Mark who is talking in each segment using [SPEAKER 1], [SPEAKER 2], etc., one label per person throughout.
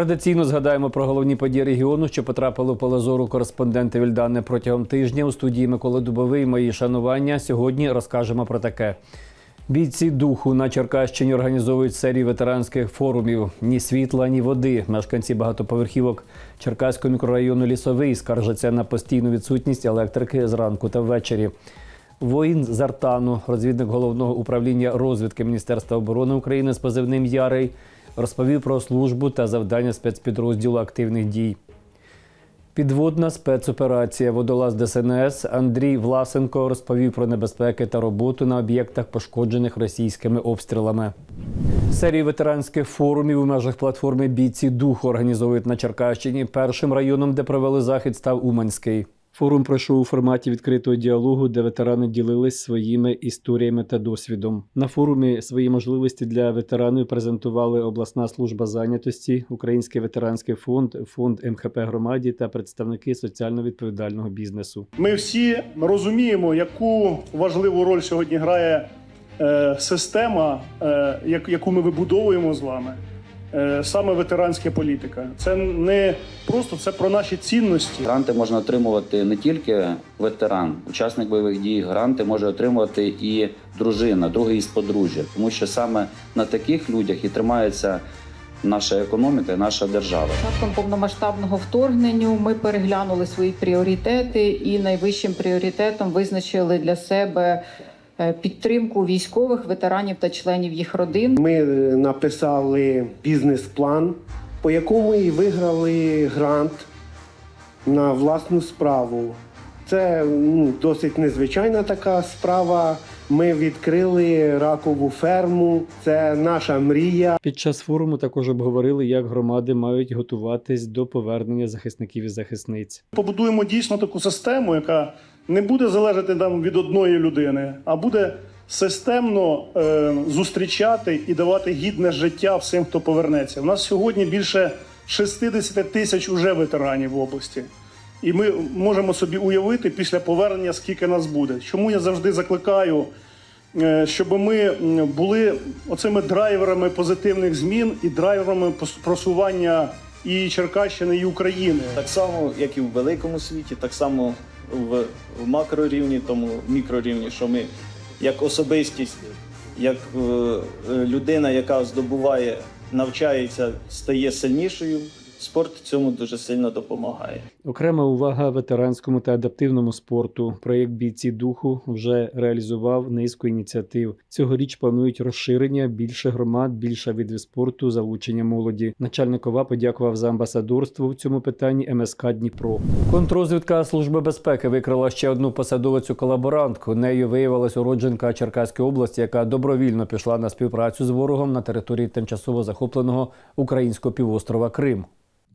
[SPEAKER 1] Традиційно згадаємо про головні події регіону, що потрапили в поле зору кореспонденти Вільдани протягом тижня. У студії Миколи Дубовий мої шанування. Сьогодні розкажемо про таке. Бійці духу на Черкащині організовують серію ветеранських форумів. Ні світла, ні води. Мешканці багатоповерхівок Черкаського мікрорайону Лісовий скаржаться на постійну відсутність електрики зранку та ввечері. Воїн з Артану, розвідник головного управління розвідки Міністерства оборони України з позивним Ярий, розповів про службу та завдання спецпідрозділу активних дій. Підводна спецоперація водолаз ДСНС Андрій Власенко розповів про небезпеки та роботу на об'єктах, пошкоджених російськими обстрілами. Серію ветеранських форумів у межах платформи Бійці духу організовують на Черкащині. Першим районом, де провели захід, став Уманський. Форум пройшов у форматі відкритого діалогу, де ветерани ділились своїми історіями та досвідом. На форумі свої можливості для ветеранів презентували обласна служба зайнятості, Український ветеранський фонд, фонд МХП громаді та представники соціально відповідального бізнесу.
[SPEAKER 2] Ми всі розуміємо, яку важливу роль сьогодні грає е, система, е, яку ми вибудовуємо з вами. Е, Саме ветеранська політика. Це не просто це про наші цінності.
[SPEAKER 3] Гранти можна отримувати не тільки ветеран, учасник бойових дій. Гранти може отримувати і дружина, другий із подружжя, тому що саме на таких людях і тримається наша економіка і наша держава.
[SPEAKER 4] Початком повномасштабного вторгнення ми переглянули свої пріоритети і найвищим пріоритетом визначили для себе підтримку військових ветеранів та членів їх родин.
[SPEAKER 5] Ми е, написали бізнес-план, по якому і виграли грант на власну справу. Це ну, досить незвичайна така справа. Ми відкрили ракову ферму. Це наша мрія.
[SPEAKER 1] Під час форуму також обговорили, як громади мають готуватись до повернення захисників і захисниць.
[SPEAKER 2] Побудуємо дійсно таку систему, яка не буде залежати там від одної людини, а буде системно е, зустрічати і давати гідне життя всім, хто повернеться. У нас сьогодні більше 60 тисяч уже ветеранів в області. І ми можемо собі уявити після повернення, скільки нас буде. Чому я завжди закликаю, е, щоб ми були оцими драйверами позитивних змін і драйверами просування і Черкащини, і України.
[SPEAKER 6] Так само, як і в великому світі, так само в, в макрорівні, тому в мікрорівні, що ми як особистість, як е, е, людина, яка здобуває, навчається, стає сильнішою. Спорт цьому дуже сильно допомагає.
[SPEAKER 1] Окрема увага ветеранському та адаптивному спорту. Проєкт бійці духу вже реалізував низку ініціатив. Цьогоріч планують розширення більше громад, більше видів спорту, залучення молоді. Начальник ОВА подякував за амбасадорство в цьому питанні МСК Дніпро. Контрозвідка служби безпеки викрила ще одну посадовицю колаборантку. Нею виявилась уродженка Черкаської області, яка добровільно пішла на співпрацю з ворогом на території тимчасово захопленого українського півострова Крим.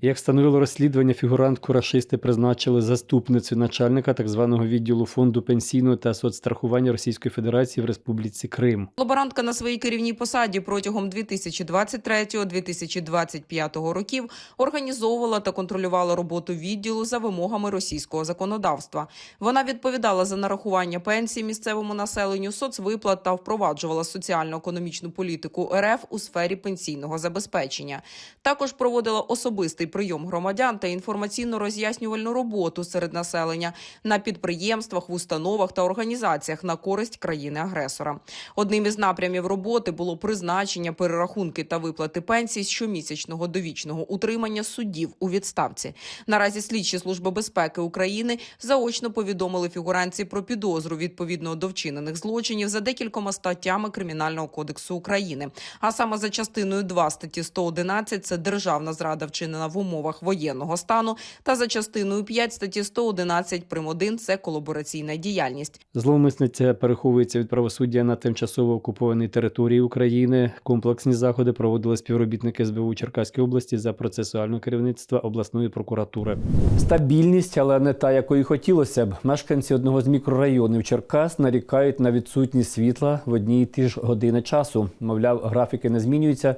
[SPEAKER 1] Як встановило розслідування, фігурантку рашисти призначили заступницею начальника так званого відділу фонду пенсійного та соцстрахування Російської Федерації в Республіці Крим.
[SPEAKER 7] Лаборантка на своїй керівній посаді протягом 2023-2025 років організовувала та контролювала роботу відділу за вимогами російського законодавства. Вона відповідала за нарахування пенсій місцевому населенню, соцвиплат та впроваджувала соціально-економічну політику РФ у сфері пенсійного забезпечення. Також проводила особистий прийом громадян та інформаційно-роз'яснювальну роботу серед населення на підприємствах, в установах та організаціях на користь країни-агресора. Одним із напрямів роботи було призначення, перерахунки та виплати пенсій щомісячного довічного утримання суддів у відставці. Наразі слідчі служби безпеки України заочно повідомили фігуранці про підозру відповідно до вчинених злочинів за декількома статтями Кримінального кодексу України. А саме за частиною 2 статті 111 – це державна зрада вчинена в умовах воєнного стану, та за частиною 5 статті 111 прим. 1 – це колабораційна діяльність.
[SPEAKER 1] Зловмисниця переховується від правосуддя на тимчасово окупованій території України. Комплексні заходи проводили співробітники СБУ Черкаської області за процесуального керівництва обласної прокуратури. Стабільність, але не та, якої хотілося б. Мешканці одного з мікрорайонів Черкас нарікають на відсутність світла в одній і ті ж години часу. Мовляв, графіки не змінюються.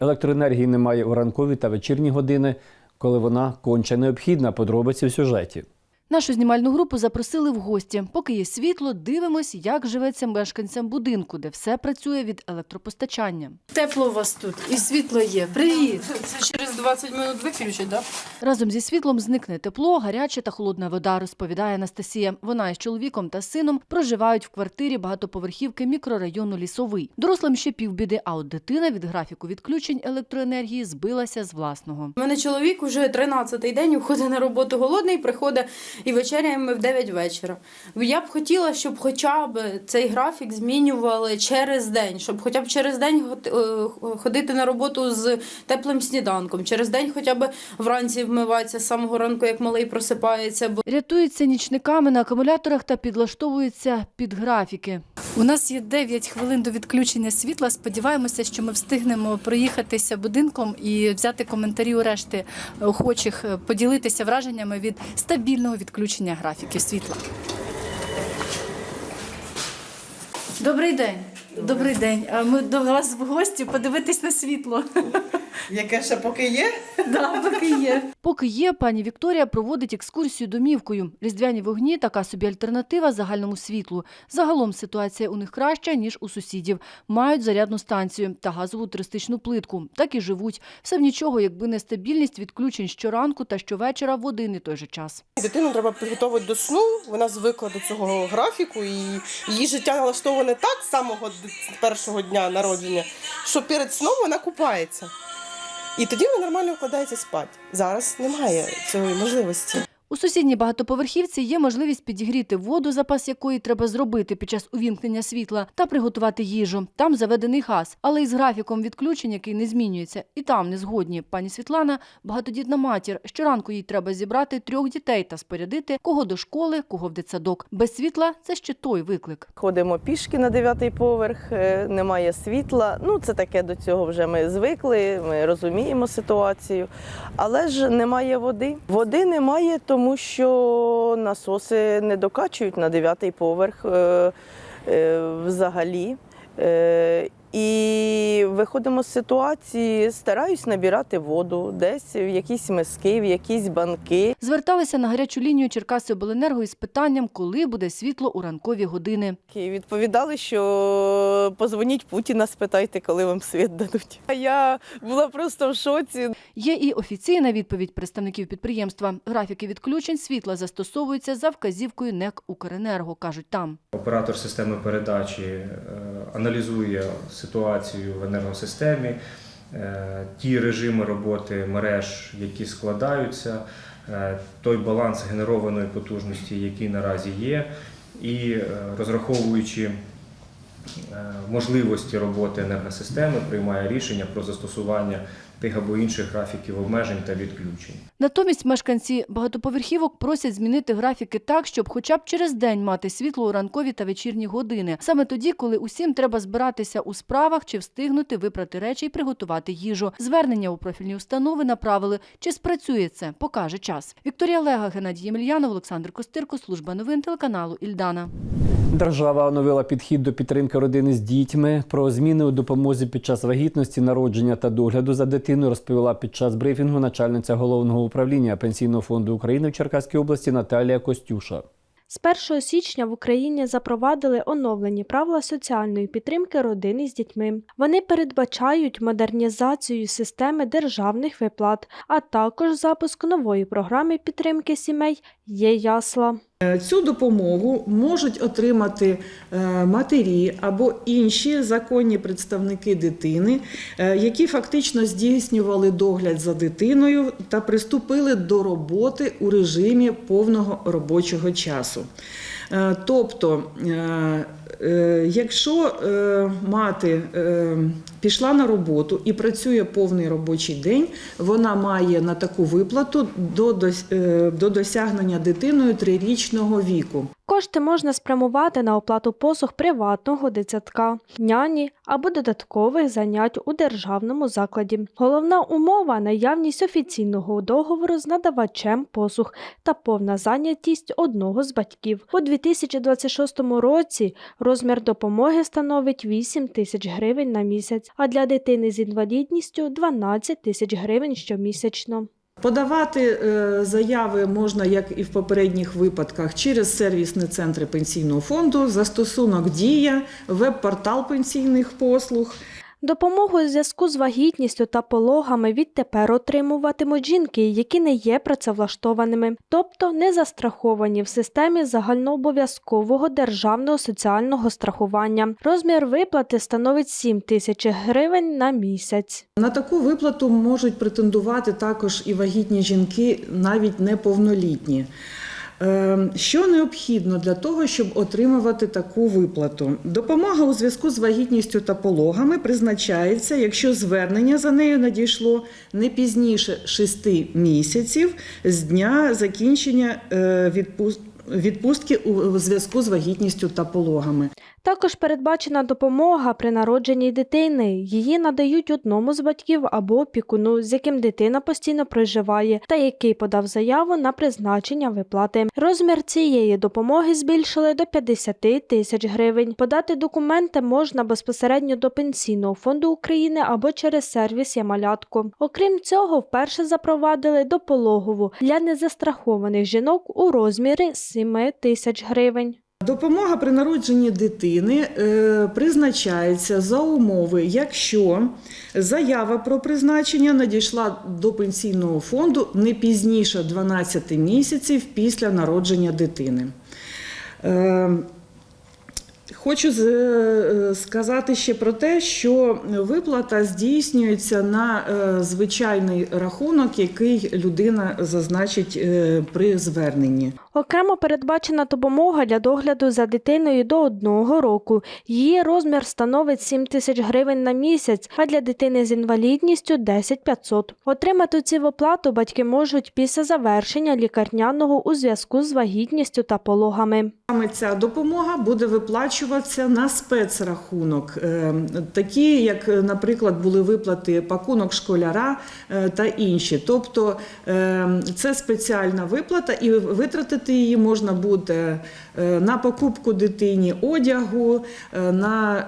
[SPEAKER 1] Електроенергії немає у ранкові та вечірні години, коли вона конче необхідна. Подробиці в сюжеті.
[SPEAKER 8] Нашу знімальну групу запросили в гості. Поки є світло, дивимось, як живеться мешканцям будинку, де все працює від електропостачання.
[SPEAKER 9] Тепло у вас тут і світло є. Привіт! Це через 20 минут виключать, да?
[SPEAKER 8] Разом зі світлом зникне тепло, гаряча та холодна вода, розповідає Анастасія. Вона із чоловіком та сином проживають в квартирі багатоповерхівки мікрорайону Лісовий. Дорослим ще півбіди, а от дитина від графіку відключень електроенергії збилася з власного.
[SPEAKER 9] У мене чоловік уже 13-й день входить на роботу голодний, приходить і вечеряємо ми в 9 вечора. Я б хотіла, щоб хоча б цей графік змінювали через день, щоб хоча б через день е, ходити на роботу з теплим сніданком, через день хоча б вранці вмиватися з самого ранку, як малий просипається. Бо
[SPEAKER 8] Рятуються нічниками на акумуляторах та підлаштовуються під графіки.
[SPEAKER 10] У нас є 9 хвилин до відключення світла. Сподіваємося, що ми встигнемо проїхатися будинком і взяти коментарі у решти охочих, е, поділитися враженнями від стабільного відключення графіків світла. Добрий день. Добрий день. А ми до вас в гості подивитись на світло.
[SPEAKER 11] Яке ще поки є?
[SPEAKER 10] Да, поки є.
[SPEAKER 8] Поки є, пані Вікторія проводить екскурсію домівкою. Різдвяні вогні така собі альтернатива загальному світлу. Загалом ситуація у них краща, ніж у сусідів. Мають зарядну станцію та газову туристичну плитку. Так і живуть. Все в нічого, якби не стабільність відключень щоранку та щовечора в один і той же час.
[SPEAKER 11] Дитину треба підготувати до сну, вона звикла до цього графіку, і її життя налаштоване так з самого д- першого дня народження, що перед сном вона купається. І тоді вона нормально вкладається спати. Зараз немає цієї можливості.
[SPEAKER 8] У сусідній багатоповерхівці є можливість підігріти воду, запас якої треба зробити під час увімкнення світла, та приготувати їжу. Там заведений газ, але із графіком відключень, який не змінюється, і там не згодні. Пані Світлана багатодітна матір. Щоранку їй треба зібрати трьох дітей та спорядити кого до школи, кого в дитсадок. Без світла це ще той виклик.
[SPEAKER 12] Ходимо пішки на дев'ятий поверх, е, немає світла. Ну, це таке до цього вже ми звикли, ми розуміємо ситуацію. Але ж немає води. Води немає, тому що насоси не докачують на дев'ятий поверх е, е, взагалі. І виходимо з ситуації, стараюсь набирати воду десь в якісь миски, в якісь банки.
[SPEAKER 8] Зверталися на гарячу лінію Черкаси Обленерго із питанням, коли буде світло у ранкові години.
[SPEAKER 12] І відповідали, що позвоніть Путіна, спитайте, коли вам світ дадуть. А я була просто в шоці.
[SPEAKER 8] Є і офіційна відповідь представників підприємства. Графіки відключень світла застосовуються за вказівкою НЕК «Укренерго», кажуть там.
[SPEAKER 13] Оператор системи передачі е, аналізує ситуацію в енергосистемі, е, ті режими роботи мереж, які складаються, е, той баланс генерованої потужності, який наразі є, і е, розраховуючи можливості роботи енергосистеми, приймає рішення про застосування тих або інших графіків обмежень та відключень.
[SPEAKER 8] Натомість мешканці багатоповерхівок просять змінити графіки так, щоб хоча б через день мати світло у ранкові та вечірні години. Саме тоді, коли усім треба збиратися у справах чи встигнути випрати речі і приготувати їжу. Звернення у профільні установи направили. Чи спрацює це, покаже час. Вікторія Лега, Геннадій Ємельянов, Олександр Костирко, служба новин телеканалу Ільдана.
[SPEAKER 1] Держава оновила підхід до підтримки родини з дітьми. Про зміни у допомозі під час вагітності, народження та догляду за дитиною розповіла під час брифінгу начальниця головного управління Пенсійного фонду України в Черкаській області Наталія Костюша.
[SPEAKER 14] З 1 січня в Україні запровадили оновлені правила соціальної підтримки родини з дітьми. Вони передбачають модернізацію системи державних виплат, а також запуск нової програми підтримки сімей є ясла.
[SPEAKER 15] Цю допомогу можуть отримати е, матері або інші законні представники дитини, е, які фактично здійснювали догляд за дитиною та приступили до роботи у режимі повного робочого часу. Е, Тобто, е, е, якщо е, мати е, пішла на роботу і працює повний робочий день, вона має на таку виплату до, е, до досягнення дитиною трирічного віку.
[SPEAKER 14] Кошти можна спрямувати на оплату послуг приватного дитсадка, няні або додаткових занять у державному закладі. Головна умова наявність офіційного договору з надавачем послуг та повна зайнятість одного з батьків. У 2026 році розмір допомоги становить 8 тисяч гривень на місяць, а для дитини з інвалідністю 12 тисяч гривень щомісячно.
[SPEAKER 15] Подавати е, заяви можна, як і в попередніх випадках, через сервісні центри пенсійного фонду, застосунок Дія, веб-портал пенсійних послуг.
[SPEAKER 14] Допомогу у зв'язку з вагітністю та пологами відтепер отримуватимуть жінки, які не є працевлаштованими, тобто не застраховані в системі загальнообов'язкового державного соціального страхування. Розмір виплати становить 7 тисяч гривень на місяць.
[SPEAKER 15] На таку виплату можуть претендувати також і вагітні жінки, навіть неповнолітні. Е, Що необхідно для того, щоб отримувати таку виплату? Допомога у зв'язку з вагітністю та пологами призначається, якщо звернення за нею надійшло не пізніше 6 місяців з дня закінчення е, відпустки. Відпустки у зв'язку з вагітністю та пологами.
[SPEAKER 14] Також передбачена допомога при народженні дитини. Її надають одному з батьків або опікуну, з яким дитина постійно проживає, та який подав заяву на призначення виплати. Розмір цієї допомоги збільшили до 50 тисяч гривень. Подати документи можна безпосередньо до Пенсійного фонду України або через сервіс «Я-малятко». Окрім цього, вперше запровадили допологову для незастрахованих жінок у розмірі 7 тисяч гривень.
[SPEAKER 15] Допомога при народженні дитини е, призначається за умови, якщо заява про призначення надійшла до пенсійного фонду не пізніше 12 місяців після народження дитини. Хочу е, сказати ще про те, що виплата здійснюється на е, звичайний рахунок, який людина зазначить е, при зверненні.
[SPEAKER 14] Окремо передбачена допомога для догляду за дитиною до одного року. Її розмір становить 7 тисяч гривень на місяць, а для дитини з інвалідністю 10 500. Отримати цю виплату батьки можуть після завершення лікарняного у зв'язку з вагітністю та пологами.
[SPEAKER 15] Саме ця допомога буде виплачуватися на спецрахунок, Е, такі як, е, наприклад, були виплати пакунок школяра е, та інші. Тобто це спеціальна виплата, і витратити її можна буде на покупку дитині одягу, на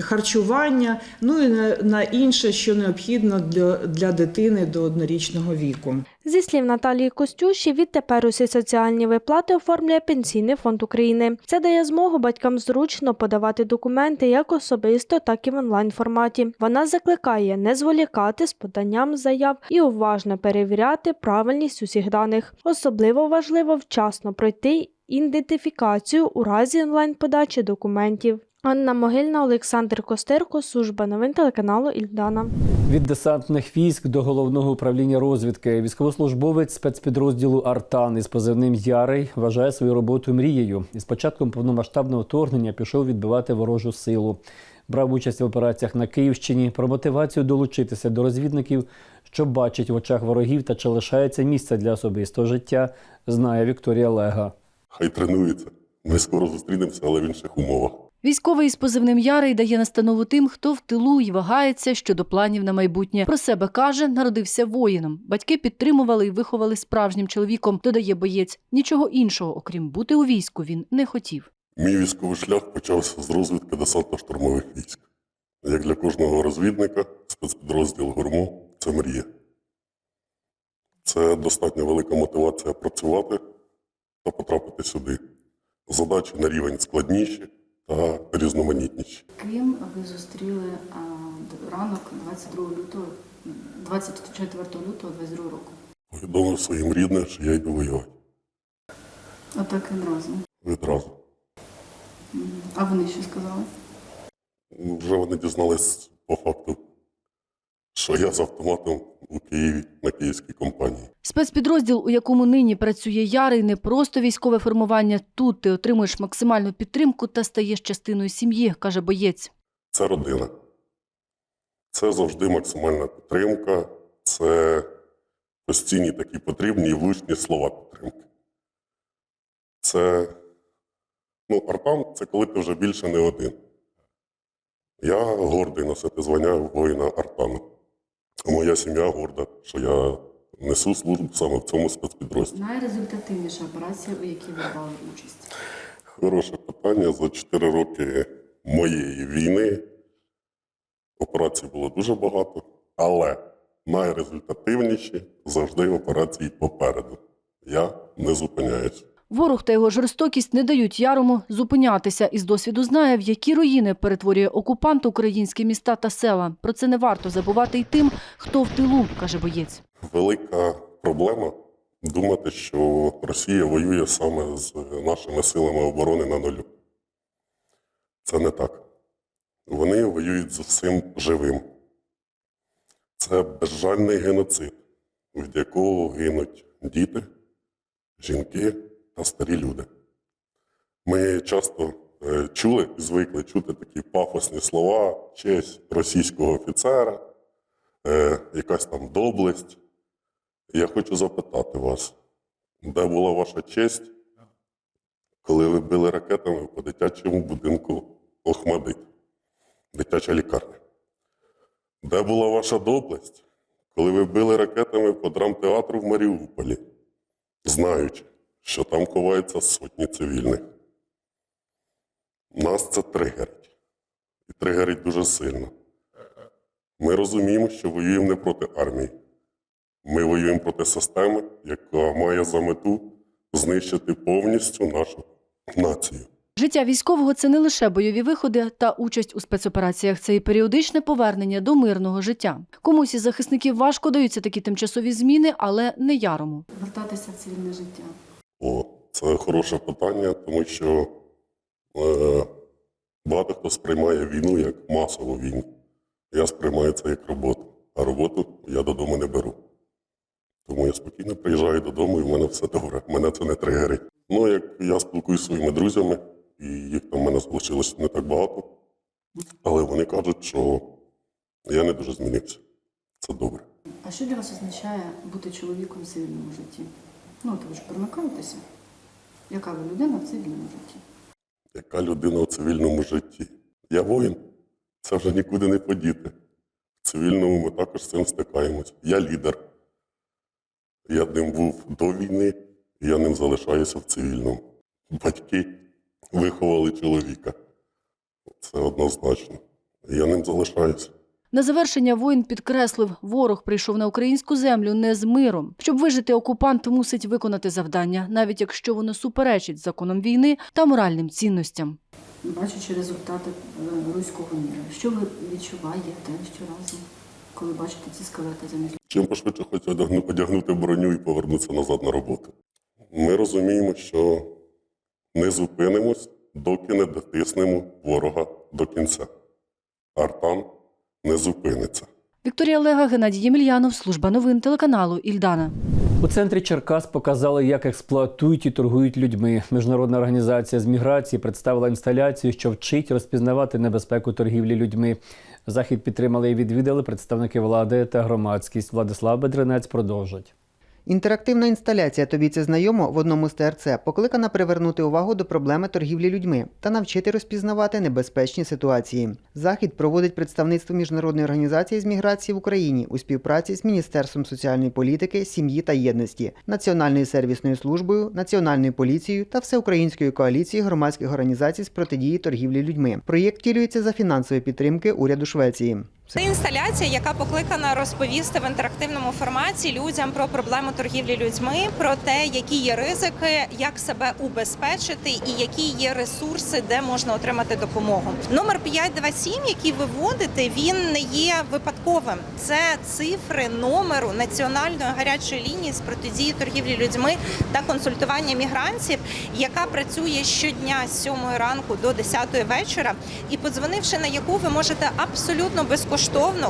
[SPEAKER 15] харчування, ну і на, інше, що необхідно для дитини до однорічного віку.
[SPEAKER 14] Зі слів Наталії Костюші, відтепер усі соціальні виплати оформлює Пенсійний фонд України. Це дає змогу батькам зручно подавати документи як особисто, так і в онлайн форматі. Вона закликає не зволікати з поданням заяв і уважно перевіряти правильність усіх даних. Особливо важливо вчасно пройти ідентифікацію у разі онлайн подачі документів. Анна Могильна, Олександр Костерко, служба новин телеканалу Ільдана.
[SPEAKER 1] Від десантних військ до головного управління розвідки військовослужбовець спецпідрозділу Артан із позивним Ярий вважає свою роботу мрією. І з початком повномасштабного вторгнення пішов відбивати ворожу силу. Брав участь в операціях на Київщині. Про мотивацію долучитися до розвідників, що бачить в очах ворогів та чи лишається місце для особистого життя, знає Вікторія Лега.
[SPEAKER 16] Хай тренується. Ми скоро зустрінемося, але в інших умовах.
[SPEAKER 8] Військовий із позивним Ярий дає настанову тим, хто в тилу і вагається щодо планів на майбутнє. Про себе каже, народився воїном. Батьки підтримували і виховали справжнім чоловіком. Додає боєць. Нічого іншого, окрім бути у війську, він не хотів.
[SPEAKER 16] Мій військовий шлях почався з розвідки десантно-штурмових військ. Як для кожного розвідника, спецпідрозділ Гурмо це мрія. Це достатньо велика мотивація працювати та потрапити сюди. Задачі на рівень складніші та різноманітніші.
[SPEAKER 17] Ким ви зустріли а, ранок 22 лютого, 24 лютого 22 року?
[SPEAKER 16] Повідомив своїм рідним, що я йду воювати
[SPEAKER 17] Отак відразу.
[SPEAKER 16] відразу.
[SPEAKER 17] А вони що сказали?
[SPEAKER 16] Вже вони дізнались по факту, що я з автоматом у Києві на київській компанії.
[SPEAKER 8] Спецпідрозділ, у якому нині працює Ярий, не просто військове формування. Тут ти отримуєш максимальну підтримку та стаєш частиною сім'ї, каже боєць.
[SPEAKER 16] Це родина. Це завжди максимальна підтримка, це постійні такі потрібні і влучні слова підтримки. Це, ну, Артан це коли ти вже більше не один. Я гордий носити звання воїна Артану. Моя сім'я горда, що я несу службу саме в цьому спецпідрозділі.
[SPEAKER 17] Найрезультативніша операція, у якій ви брали участь?
[SPEAKER 16] Хороше питання. За 4 роки моєї війни операцій було дуже багато, але найрезультативніші завжди операції попереду. Я не зупиняюсь.
[SPEAKER 8] Ворог та його жорстокість не дають Ярому зупинятися. Із досвіду знає, в які руїни перетворює окупант українські міста та села. Про це не варто забувати й тим, хто в тилу, каже боєць.
[SPEAKER 16] Велика проблема думати, що Росія воює саме з нашими силами оборони на нулю. Це не так. Вони воюють з усім живим. Це безжальний геноцид, від якого гинуть діти, жінки та старі люди. Ми часто е, чули і звикли чути такі пафосні слова, честь російського офіцера, е, якась там доблесть. Я хочу запитати вас, де була ваша честь, коли ви били ракетами по дитячому будинку Охмадит, дитяча лікарня? Де була ваша доблесть, коли ви били ракетами по драмтеатру в Маріуполі, знаючи, що там ховаються сотні цивільних? Нас це тригерить. І тригерить дуже сильно. Ми розуміємо, що воюємо не проти армії. Ми воюємо проти системи, яка має за мету знищити повністю нашу націю.
[SPEAKER 8] Життя військового це не лише бойові виходи та участь у спецопераціях, це і періодичне повернення до мирного життя. Комусь із захисників важко даються такі тимчасові зміни, але не ярому.
[SPEAKER 17] Вертатися в цивільне життя.
[SPEAKER 16] О, це хороше питання, тому що е, багато хто сприймає війну як масову війну. Я сприймаю це як роботу, а роботу я додому не беру. Тому я спокійно приїжджаю додому і в мене все добре. Мене це не тригерить. Ну, як я спілкуюся своїми друзями, і їх там в мене залишилось не так багато, але вони кажуть, що я не дуже змінився. Це добре.
[SPEAKER 17] А що для вас означає бути чоловіком в цивільному житті? Ну, то ви ж примикаєтеся. Яка ви людина в цивільному житті?
[SPEAKER 16] Яка людина у цивільному житті? Я воїн. Це вже нікуди не подіти. В цивільному ми також з цим стикаємось. Я лідер. Я ним був до війни, і я ним залишаюся в цивільному. Батьки виховали чоловіка. Це однозначно. Я ним залишаюся.
[SPEAKER 8] На завершення воїн підкреслив, ворог прийшов на українську землю не з миром. Щоб вижити, окупант мусить виконати завдання, навіть якщо воно суперечить законам війни та моральним цінностям.
[SPEAKER 17] Бачачи результати е, руського міра, що ви відчуваєте щоразу, коли бачите ці скелети замість?
[SPEAKER 16] Чим пошвидше хочу одягну- одягнути броню і повернутися назад на роботу. Ми розуміємо, що не зупинимось, доки не дотиснемо ворога до кінця. Артан не зупиниться.
[SPEAKER 8] Вікторія Лега, Геннадій Ємельянов, служба новин телеканалу Ільдана.
[SPEAKER 1] У центрі Черкас показали, як експлуатують і торгують людьми. Міжнародна організація з міграції представила інсталяцію, що вчить розпізнавати небезпеку торгівлі людьми. Захід підтримали і відвідали представники влади та громадськість. Владислав Бедренець продовжить.
[SPEAKER 18] Інтерактивна інсталяція тобі це знайомо в одному з ТРЦ покликана привернути увагу до проблеми торгівлі людьми та навчити розпізнавати небезпечні ситуації. Захід проводить представництво міжнародної організації з міграції в Україні у співпраці з Міністерством соціальної політики, сім'ї та єдності, Національною сервісною службою, Національною поліцією та Всеукраїнською коаліцією громадських організацій з протидії торгівлі людьми. Проєкт втілюється за фінансової підтримки уряду Швеції.
[SPEAKER 19] Це інсталяція, яка покликана розповісти в інтерактивному форматі людям про проблему торгівлі людьми, про те, які є ризики, як себе убезпечити і які є ресурси, де можна отримати допомогу. Номер 527, який ви вводите, він не є випадковим. Це цифри номеру національної гарячої лінії з протидії торгівлі людьми та консультування мігрантів, яка працює щодня з 7 ранку до 10 вечора. І подзвонивши на яку ви можете абсолютно безкоштовно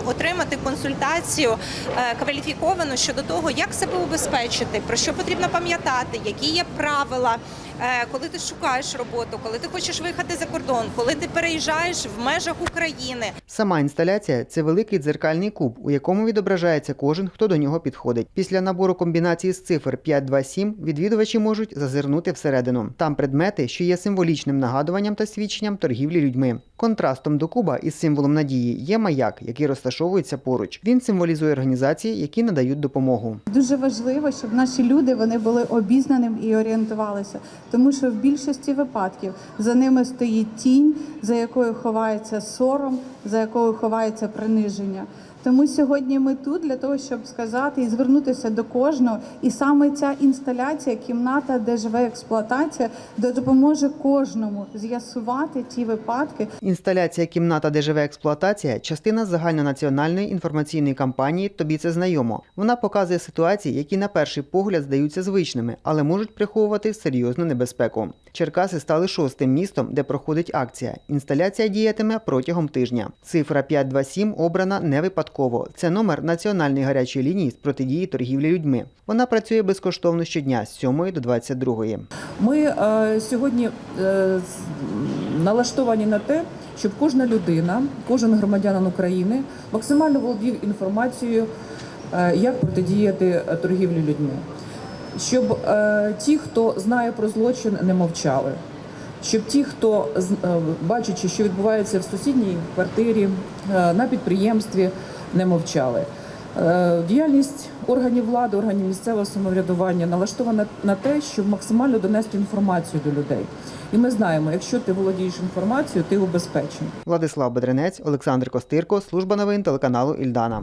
[SPEAKER 19] отримати консультацію е, кваліфіковану щодо того, як себе убезпечити, про що потрібно пам'ятати, які є правила. Е, Коли ти шукаєш роботу, коли ти хочеш виїхати за кордон, коли ти переїжджаєш в межах України,
[SPEAKER 18] Сама інсталяція це великий дзеркальний куб, у якому відображається кожен, хто до нього підходить. Після набору комбінації з цифр 527 відвідувачі можуть зазирнути всередину. Там предмети, що є символічним нагадуванням та свідченням торгівлі людьми. Контрастом до куба із символом надії є маяк, який розташовується поруч. Він символізує організації, які надають допомогу.
[SPEAKER 20] Дуже важливо, щоб наші люди вони були обізнаним і орієнтувалися, тому що в більшості випадків за ними стоїть тінь, за якою ховається сором, за якою ховається приниження. Тому сьогодні ми тут для того, щоб сказати і звернутися до кожного. І саме ця інсталяція, кімната, де живе експлуатація, допоможе кожному з'ясувати ті випадки,
[SPEAKER 18] Інсталяція кімната, де живе експлуатація частина загальнонаціональної інформаційної кампанії Тобі це знайомо. Вона показує ситуації, які на перший погляд здаються звичними, але можуть приховувати серйозну небезпеку. Черкаси стали шостим містом, де проходить акція. Інсталяція діятиме протягом тижня. Цифра 527 обрана не випадково. Це номер національної гарячої лінії з протидії торгівлі людьми. Вона працює безкоштовно щодня з 7 до 22.
[SPEAKER 21] Ми е, сьогодні е, налаштовані на те, щоб кожна людина, кожен громадянин України максимально володів інформацією, е, як протидіяти торгівлі людьми, щоб е, ті, хто знає про злочин, не мовчали. Щоб ті, хто е, бачачи, що відбувається в сусідній квартирі, е, на підприємстві, не мовчали. Е, Діяльність органів влади, органів місцевого самоврядування налаштована на те, щоб максимально донести інформацію до людей. І ми знаємо, якщо ти володієш інформацією, ти убезпечений.
[SPEAKER 18] Владислав Бедренець, Олександр Костирко, служба новин телеканалу Ільдана.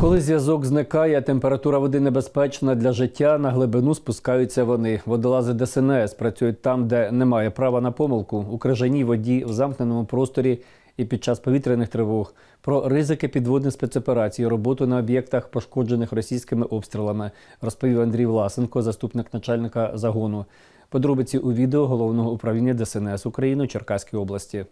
[SPEAKER 1] Коли зв'язок зникає, температура води небезпечна для життя. На глибину спускаються вони. Водолази ДСНС працюють там, де немає права на помилку, у крижаній воді, в замкненому просторі і під час повітряних тривог. Про ризики підводних спецоперацій, роботу на об'єктах, пошкоджених російськими обстрілами, розповів Андрій Власенко, заступник начальника загону. Подробиці у відео головного управління ДСНС України у Черкаській області.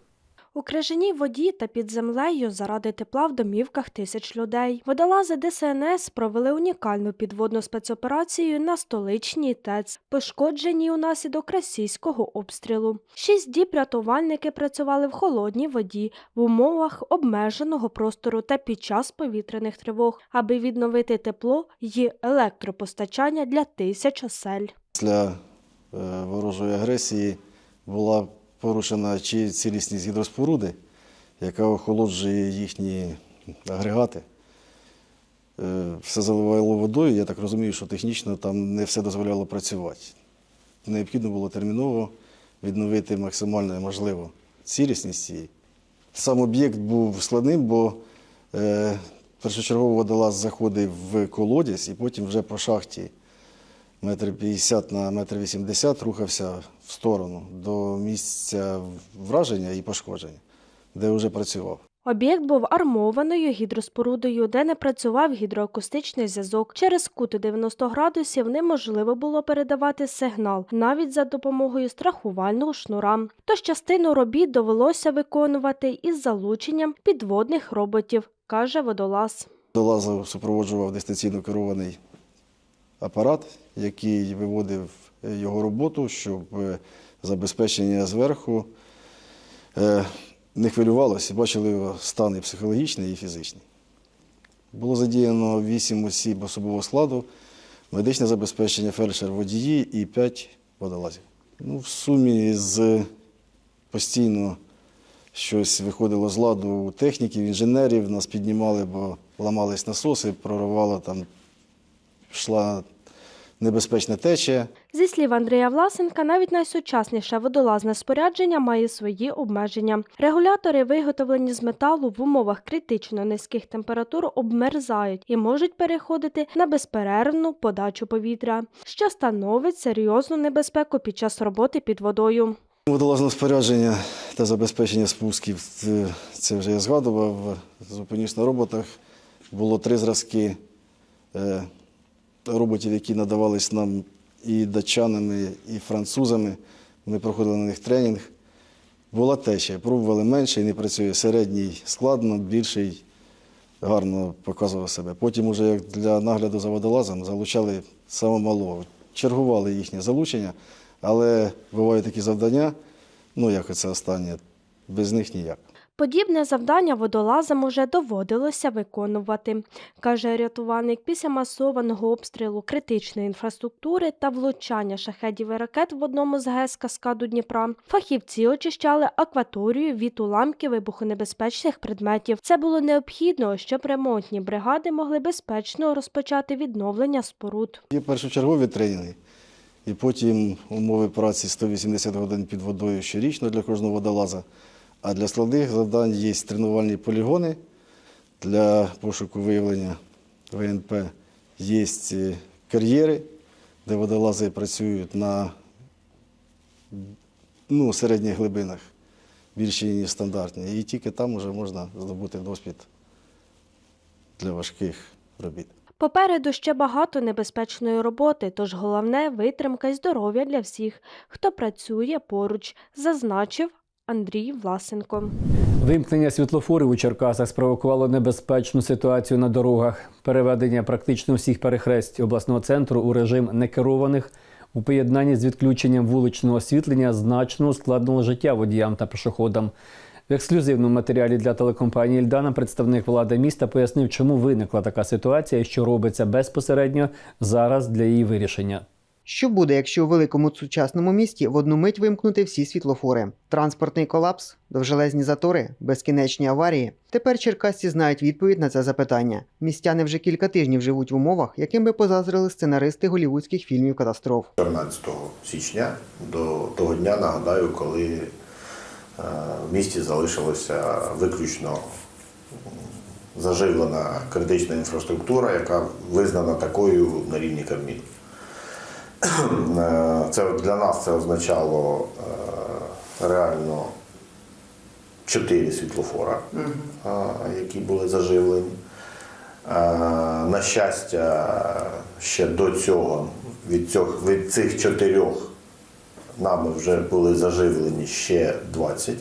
[SPEAKER 14] У крижаній воді та під землею заради тепла в домівках тисяч людей. Водолази ДСНС провели унікальну підводну спецоперацію на столичній ТЕЦ, пошкодженій унаслідок російського обстрілу. Шість діб рятувальники працювали в холодній воді в умовах обмеженого простору та під час повітряних тривог, аби відновити тепло й електропостачання для тисяч осель.
[SPEAKER 22] Після е, ворожої агресії була порушена чи цілісність гідроспоруди, яка охолоджує їхні агрегати. Е, Все заливало водою, я так розумію, що технічно там не все дозволяло працювати. Необхідно було терміново відновити максимально можливо цілісність її. Сам об'єкт був складним, бо е, першочергово водолаз заходив в колодязь і потім вже по шахті метр 50 на метр 80 рухався в сторону до місця враження і пошкодження, де вже працював.
[SPEAKER 14] Об'єкт був армованою гідроспорудою, де не працював гідроакустичний зв'язок. Через кути 90 градусів неможливо було передавати сигнал навіть за допомогою страхувального шнура. Тож частину робіт довелося виконувати із залученням підводних роботів, каже водолаз.
[SPEAKER 22] Водолаза супроводжував дистанційно керований апарат, який виводив його роботу, щоб е, забезпечення зверху е, не хвилювалося, бачили стан і психологічний, і фізичний. Було задіяно 8 осіб особового складу, медичне забезпечення, фельдшер водії і 5 водолазів. Ну, в сумі з постійно щось виходило з ладу у техніків, інженерів, нас піднімали, бо ламались насоси, проривало там, йшла небезпечна течія.
[SPEAKER 14] Зі слів Андрія Власенка, навіть найсучасніше водолазне спорядження має свої обмеження. Регулятори, виготовлені з металу в умовах критично низьких температур, обмерзають і можуть переходити на безперервну подачу повітря, що становить серйозну небезпеку під час роботи під водою.
[SPEAKER 22] Водолазне спорядження та забезпечення спусків, це- вже я згадував. Зупинюсь на роботах. Було три зразки е, роботів, які надавались нам і датчанами, і французами. Ми проходили на них тренінг. Була течія, пробували менше і не працює. Середній складно, більший гарно показував себе. Потім, уже як для нагляду за водолазом, залучали саме малого. Чергували їхнє залучення, але бувають такі завдання, ну як оце останнє, без них ніяк.
[SPEAKER 14] Подібне завдання водолазам уже доводилося виконувати, каже рятувальник після масованого обстрілу критичної інфраструктури та влучання шахедів і ракет в одному з ГЕС каскаду Дніпра. Фахівці очищали акваторію від уламків вибухонебезпечних предметів. Це було необхідно, щоб ремонтні бригади могли безпечно розпочати відновлення споруд.
[SPEAKER 22] Є першочергові тренінги, і потім умови праці 180 годин під водою щорічно для кожного водолаза. А для складних завдань є тренувальні полігони, для пошуку виявлення ВНП є кар'єри, де водолази працюють на ну, середніх глибинах, більші ніж стандартні. І тільки там вже можна здобути досвід для важких робіт.
[SPEAKER 14] Попереду ще багато небезпечної роботи, тож головне витримка й здоров'я для всіх, хто працює поруч, зазначив Андрій Власенко.
[SPEAKER 1] Вимкнення світлофорів у Черкасах спровокувало небезпечну ситуацію на дорогах. Переведення практично всіх перехресть обласного центру у режим некерованих у поєднанні з відключенням вуличного освітлення значно ускладнило життя водіям та пішоходам. В ексклюзивному матеріалі для телекомпанії Ільдана представник влади міста пояснив, чому виникла така ситуація і що робиться безпосередньо зараз для її вирішення.
[SPEAKER 18] Що буде, якщо у великому сучасному місті в одну мить вимкнути всі світлофори? Транспортний колапс, довжелезні затори, безкінечні аварії. Тепер черкасці знають відповідь на це запитання. Містяни вже кілька тижнів живуть в умовах, яким би позазрили сценаристи голівудських фільмів катастроф.
[SPEAKER 23] 14 січня до того дня нагадаю, коли е, в місті залишилася виключно заживлена критична інфраструктура, яка визнана такою на рівні Кабміну. Е, Це для нас це означало е, реально чотири світлофора, е, які були заживлені. На щастя, ще до цього від, цього, від цих чотирьох нами вже були заживлені ще 20,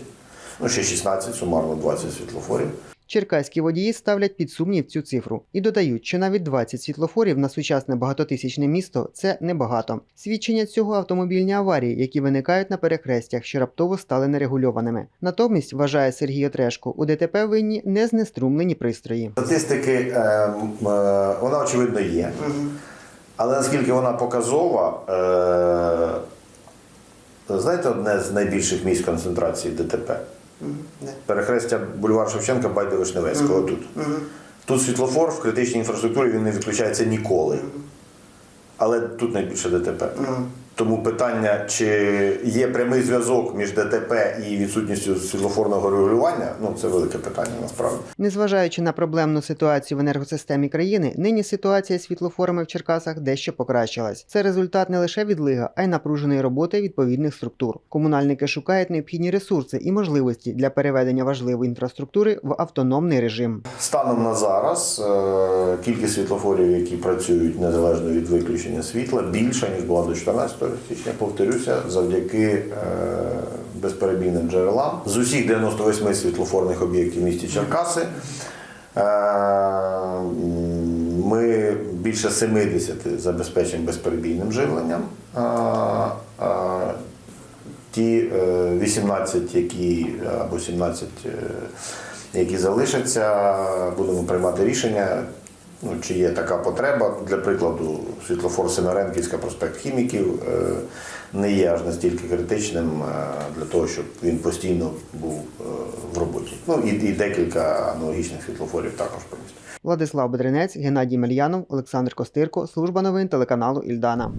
[SPEAKER 23] ну ще 16, сумарно 20 світлофорів.
[SPEAKER 18] Черкаські водії ставлять під сумнів цю цифру і додають, що навіть 20 світлофорів на сучасне багатотисячне місто це небагато. Свідчення цього автомобільні аварії, які виникають на перехрестях, що раптово стали нерегульованими. Натомість, вважає Сергій Отрешко, у ДТП винні не знеструмлені пристрої.
[SPEAKER 23] Статистики, е, е, вона очевидно є. Але наскільки вона показова, е, знаєте, одне з найбільших місць концентрації ДТП? Перехрестя бульвар Шевченка Байда Вишневецького тут. Тут світлофор в критичній інфраструктурі він не відключається ніколи. Але тут найбільше ДТП. Тому питання, чи є прямий зв'язок між ДТП і відсутністю світлофорного регулювання, ну це велике питання насправді.
[SPEAKER 18] Незважаючи на проблемну ситуацію в енергосистемі країни, нині ситуація з світлофорами в Черкасах дещо покращилась. Це результат не лише відлига, а й напруженої роботи відповідних структур. Комунальники шукають необхідні ресурси і можливості для переведення важливої інфраструктури в автономний режим.
[SPEAKER 23] Станом на зараз е, кількість світлофорів, які працюють незалежно від виключення світла, більша ніж була до 14 січня. Повторюся, завдяки е, безперебійним джерелам з усіх 98 світлофорних об'єктів в місті Черкаси. е, Ми більше 70 забезпечимо безперебійним живленням. Е, Ті е, 18, які або 17, е, які залишаться, будемо приймати рішення, ну, чи є така потреба. Для прикладу, світлофор Семеренківська, проспект Хіміків е, не є аж настільки критичним е, для того, щоб він постійно був е, в роботі. Ну і, і декілька аналогічних світлофорів також по місту.
[SPEAKER 18] Владислав Бедренець, Геннадій Мельянов, Олександр Костирко, служба новин телеканалу Ільдана.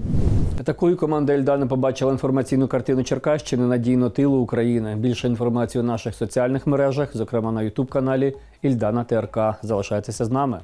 [SPEAKER 1] Такою команда Ельдана побачила інформаційну картину Черкащини надійно тилу України. Більше інформації у наших соціальних мережах, зокрема на Ютуб каналі Ільдана ТРК. Залишайтеся з нами.